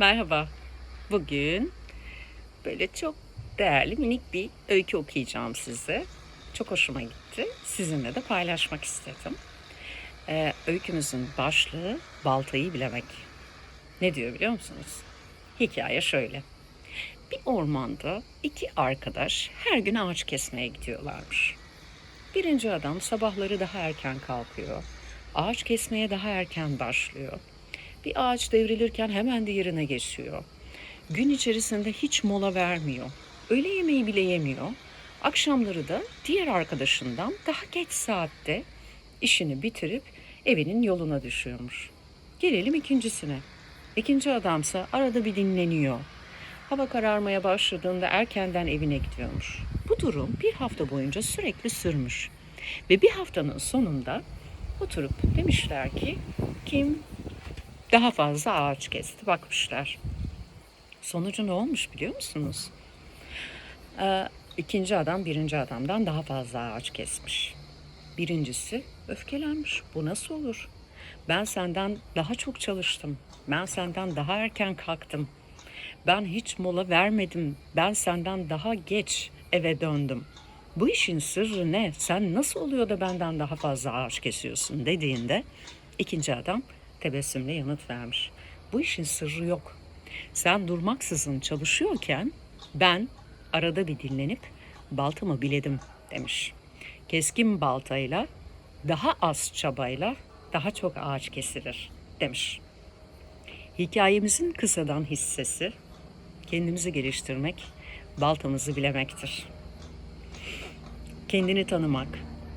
Merhaba. Bugün böyle çok değerli minik bir öykü okuyacağım size. Çok hoşuma gitti. Sizinle de paylaşmak istedim. Ee, öykümüzün başlığı baltayı bilemek. Ne diyor biliyor musunuz? Hikaye şöyle. Bir ormanda iki arkadaş her gün ağaç kesmeye gidiyorlarmış. Birinci adam sabahları daha erken kalkıyor. Ağaç kesmeye daha erken başlıyor. Bir ağaç devrilirken hemen diğerine geçiyor. Gün içerisinde hiç mola vermiyor. Öğle yemeği bile yemiyor. Akşamları da diğer arkadaşından daha geç saatte işini bitirip evinin yoluna düşüyormuş. Gelelim ikincisine. İkinci adamsa arada bir dinleniyor. Hava kararmaya başladığında erkenden evine gidiyormuş. Bu durum bir hafta boyunca sürekli sürmüş. Ve bir haftanın sonunda oturup demişler ki kim daha fazla ağaç kesti bakmışlar. Sonucu ne olmuş biliyor musunuz? Ee, ikinci adam birinci adamdan daha fazla ağaç kesmiş. Birincisi öfkelenmiş. Bu nasıl olur? Ben senden daha çok çalıştım. Ben senden daha erken kalktım. Ben hiç mola vermedim. Ben senden daha geç eve döndüm. Bu işin sırrı ne? Sen nasıl oluyor da benden daha fazla ağaç kesiyorsun dediğinde ikinci adam tebessümle yanıt vermiş. Bu işin sırrı yok. Sen durmaksızın çalışıyorken ben arada bir dinlenip baltamı biledim demiş. Keskin baltayla daha az çabayla daha çok ağaç kesilir demiş. Hikayemizin kısadan hissesi kendimizi geliştirmek, baltamızı bilemektir. Kendini tanımak,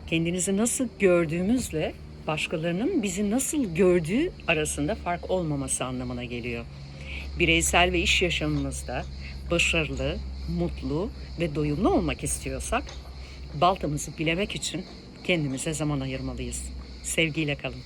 kendinizi nasıl gördüğümüzle başkalarının bizi nasıl gördüğü arasında fark olmaması anlamına geliyor. Bireysel ve iş yaşamımızda başarılı, mutlu ve doyumlu olmak istiyorsak baltamızı bilemek için kendimize zaman ayırmalıyız. Sevgiyle kalın.